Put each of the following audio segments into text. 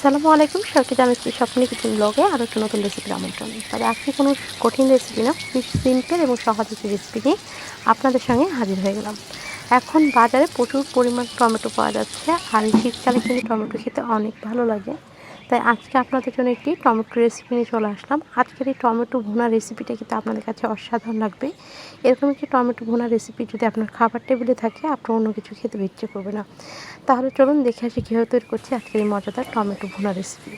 আসসালামু আলাইকুম সবাইকে জানাচ্ছি স্বপ্নে কিচেন ব্লগে আরও একটা নতুন রেসিপির আমন্ত্রণ। তবে আজকে কোনো কঠিন রেসিপি না, খুবই সিম্পল এবং সহজ একটি রেসিপি নিয়ে আপনাদের সঙ্গে হাজির হয়ে গেলাম। এখন বাজারে প্রচুর পরিমাণ টমেটো পাওয়া যাচ্ছে, আর শীতকালে কিন্তু টমেটো খেতে অনেক ভালো লাগে। তাই আজকে আপনাদের জন্য একটি টমেটো রেসিপি নিয়ে চলে আসলাম। আজকের এই টমেটো ভুনা রেসিপিটা কিন্তু আপনাদের কাছে অসাধারণ লাগবে। এরকম একটি টমেটো ভুনা রেসিপি যদি আপনার খাবার টেবিলে থাকে আপনার অন্য কিছু খেতে ইচ্ছে করবে না। তাহলে চলুন দেখে আসি কীভাবে তৈরি করছি আজকের এই মজাদার টমেটো ভুনা রেসিপি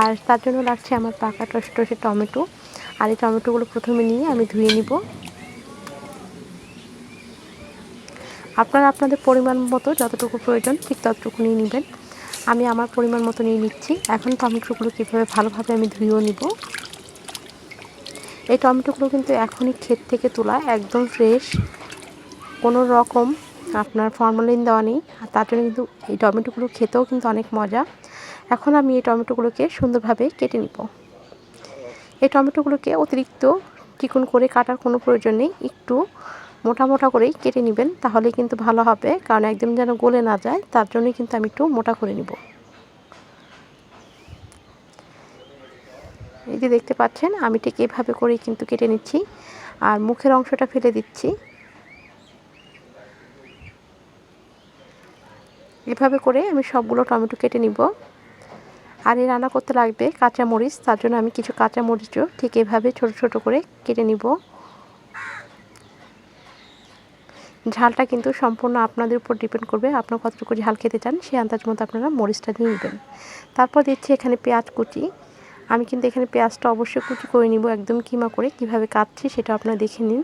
আর তার জন্য লাগছে আমার পাকা টসটসে টমেটো। আর এই টমেটোগুলো প্রথমে নিয়ে আমি ধুয়ে নিব। আপনারা আপনাদের পরিমাণ মতো যতটুকু প্রয়োজন ঠিক ততটুকু নিয়ে নেবেন। আমি আমার পরিমাণ মতো নিয়ে নিচ্ছি। এখন টমেটোগুলো কীভাবে ভালোভাবে আমি ধুয়েও নিব। এই টমেটোগুলো কিন্তু এখনই ক্ষেত থেকে তোলা, একদম ফ্রেশ কোনো রকম আপনার ফর্মালিন দেওয়া নেই। আর তার জন্য কিন্তু এই টমেটোগুলো খেতেও কিন্তু অনেক মজা। এখন আমি এই টমেটোগুলোকে সুন্দরভাবে কেটে নিব। এই টমেটোগুলোকে অতিরিক্ত চিকন করে কাটার কোনো প্রয়োজন নেই। একটু মোটা মোটা করেই কেটে নেবেন, তাহলে কিন্তু ভালো হবে। কারণ একদম যেন গলে না যায়, তার জন্যই কিন্তু আমি একটু মোটা করে নিব। এই যে দেখতে পাচ্ছেন, আমি ঠিক এভাবে করেই কিন্তু কেটে নিচ্ছি। আর মুখের অংশটা ফেলে দিচ্ছি। এভাবে করে আমি সবগুলো টমেটো কেটে নিব। আর এই রান্না করতে লাগবে কাঁচা মরিচ তার জন্য আমি কিছু কাঁচা মরিচও ঠিক এভাবে ছোট ছোট করে কেটে নিব। ঝালটা কিন্তু সম্পূর্ণ আপনাদের উপর ডিপেন্ড করবে। আপনার কতটুকু ঝাল খেতে চান সেই আন্দাজ মতো আপনারা মরিচটা দিয়ে নেবেন তারপর দিচ্ছি এখানে পেঁয়াজ কুচি। আমি কিন্তু এখানে পেঁয়াজটা অবশ্যই কুচি করে নিব, একদম কিমা করে। কীভাবে কাটছি সেটা আপনারা দেখে নিন।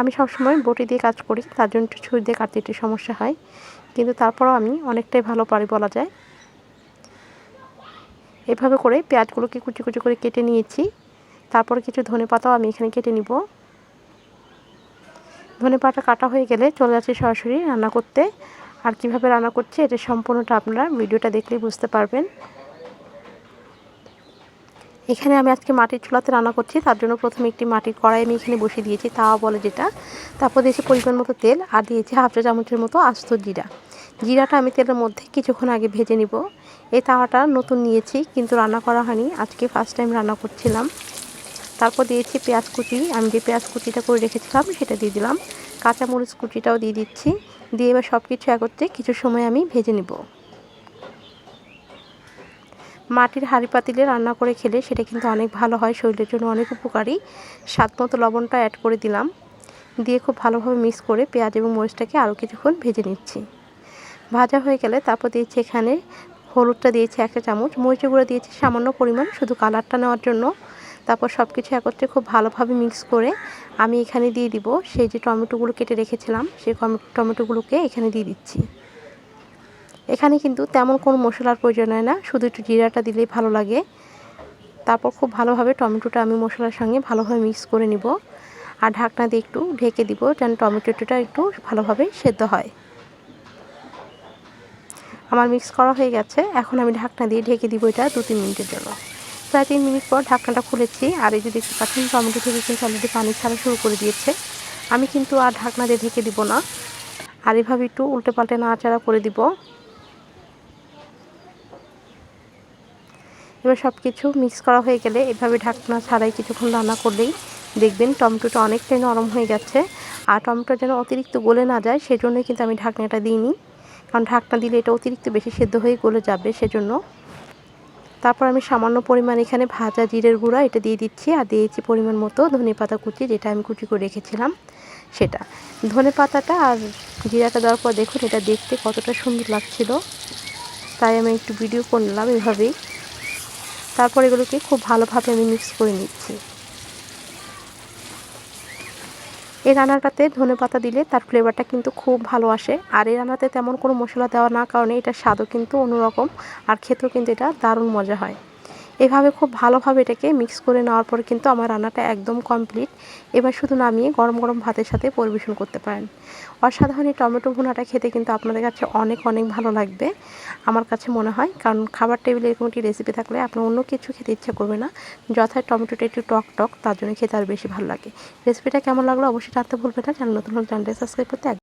আমি সবসময় বটি দিয়ে কাজ করি, তার জন্য একটু ছুরি দিয়ে কাটতে একটু সমস্যা হয়। কিন্তু তারপরও আমি অনেকটাই ভালো পারি বলা যায়। এভাবে করে পেঁয়াজগুলোকে কুচি কুচি করে কেটে নিয়েছি। তারপর কিছু ধনে পাতাও আমি এখানে কেটে নিব। ধনে পাতা কাটা হয়ে গেলে চলে যাচ্ছে সরাসরি রান্না করতে। আর কীভাবে রান্না করছে এটা সম্পূর্ণটা আপনারা ভিডিওটা দেখলেই বুঝতে পারবেন। এখানে আমি আজকে মাটির চুলাতে রান্না করছি, তার জন্য প্রথমে একটি মাটির কড়াই আমি এখানে বসিয়ে দিয়েছি, তাওয়া বলে যেটা। তারপর দিয়েছি পরিমাণ মতো তেল আর দিয়েছি হাফ চা চামচের মতো আস্ত জিরা। জিরাটা আমি তেলের মধ্যে কিছুক্ষণ আগে ভেজে নিব। এই তাওয়াটা নতুন নিয়েছি, কিন্তু রান্না করা হয়নি। আজকে ফার্স্ট টাইম রান্না করছিলাম। তারপর দিয়েছি পেঁয়াজ কুচি। আমি যে পেঁয়াজ কুচিটা করে রেখেছিলাম, সেটা দিয়ে দিলাম। কাঁচামরিচ কুচিটাও দিয়ে দিচ্ছি। দিয়ে এবার সব কিছু একত্রে কিছু সময় আমি ভেজে নিব। মাটির হাঁড়ি পাতিলে রান্না করে খেলে সেটা কিন্তু অনেক ভালো হয়, শরীরের জন্য অনেক উপকারী। স্বাদ মতো লবণটা অ্যাড করে দিলাম। দিয়ে খুব ভালোভাবে মিক্স করে পেঁয়াজ এবং মরিচটাকে আরও কিছুক্ষণ ভেজে নিচ্ছি। ভাজা হয়ে গেলে তারপর দিয়েছি এখানে হলুদটা দিয়েছি একটা চামচ মরিচ গুঁড়ো দিয়েছি সামান্য পরিমাণ, শুধু কালারটা নেওয়ার জন্য। তারপর সব কিছু একত্রে খুব ভালোভাবে মিক্স করে আমি এখানে দিয়ে দিব সেই যে টমেটোগুলো কেটে রেখেছিলাম, সেই টমেটোগুলোকে এখানে দিয়ে দিচ্ছি। এখানে কিন্তু তেমন কোনো মশলার প্রয়োজন হয় না, শুধু একটু জিরাটা দিলেই ভালো লাগে। তারপর খুব ভালোভাবে টমেটোটা আমি মশলার সঙ্গে ভালোভাবে মিক্স করে নিব। আর ঢাকনা দিয়ে একটু ঢেকে দিব যেন টমেটোটা একটু ভালোভাবে সেদ্ধ হয়। আমার মিক্স করা হয়ে গেছে। এখন আমি ঢাকনা দিয়ে ঢেকে দিব এটা দু তিন মিনিটের জন্য। প্রায় তিন মিনিট পর ঢাকনাটা খুলেছি আর এই যে দেখতে পাচ্ছেন, টমেটো থেকে কিন্তু অলরেডি পানি ছাড়া শুরু করে দিয়েছে। আমি কিন্তু আর ঢাকনা দিয়ে ঢেকে দিব না। আর এভাবে একটু উল্টে পাল্টে নাড়াচাড়া করে দিব। এবার সব কিছু মিক্স করা হয়ে গেলে এভাবে ঢাকনা ছাড়াই কিছুক্ষণ রান্না করলেই দেখবেন টমেটোটা অনেকটাই নরম হয়ে গেছে। আর টমেটো যেন অতিরিক্ত গলে না যায়, সেজন্যই কিন্তু আমি ঢাকনাটা দিইনি। কারণ ঢাকনা দিলে এটা অতিরিক্ত বেশি সেদ্ধ হয়ে গলে যাবে, সেজন্য। তারপর আমি সামান্য পরিমাণ এখানে ভাজা জিরের গুঁড়া এটা দিয়ে দিচ্ছি আর দিয়েছি পরিমাণ মতো ধনে পাতা কুচি, যেটা আমি কুচি করে রেখেছিলাম, সেটা। ধনে পাতাটা আর জিরাটা দেওয়ার পর দেখুন এটা দেখতে কতটা সুন্দর লাগছিল। তাই আমি একটু ভিডিও করলাম এভাবেই। তারপর এগুলোকে খুব ভালোভাবে আমি মিক্স করে নিচ্ছি। এই রান্নাটাতে ধনে পাতা দিলে তার ফ্লেভারটা কিন্তু খুব ভালো আসে। আর এই রান্নাতে তেমন কোনো মশলা দেওয়া না কারণে এটা স্বাদও কিন্তু অন্যরকম। আর খেতেও কিন্তু এটা দারুণ মজা হয়। এভাবে খুব ভালোভাবে এটাকে মিক্স করে নেওয়ার পর কিন্তু আমার রান্নাটা একদম কমপ্লিট এবার শুধু নামিয়ে গরম গরম ভাতের সাথে পরিবেশন করতে পারেন। অসাধারণ এই টমেটো ভুনাটা খেতে কিন্তু আপনাদের কাছে অনেক অনেক ভালো লাগবে, আমার কাছে মনে হয়। কারণ খাবার টেবিলে এরকম একটি রেসিপি থাকলে আপনার অন্য কিছু খেতে ইচ্ছা করবে না। যথায় টমেটোটা একটু টক টক, তার জন্য খেতে আর বেশি ভালো লাগে। রেসিপিটা কেমন লাগল অবশ্যই জানতে ভুলবেন না। চ্যানেল নতুন চ্যানেলটা সাবস্ক্রাইব করতে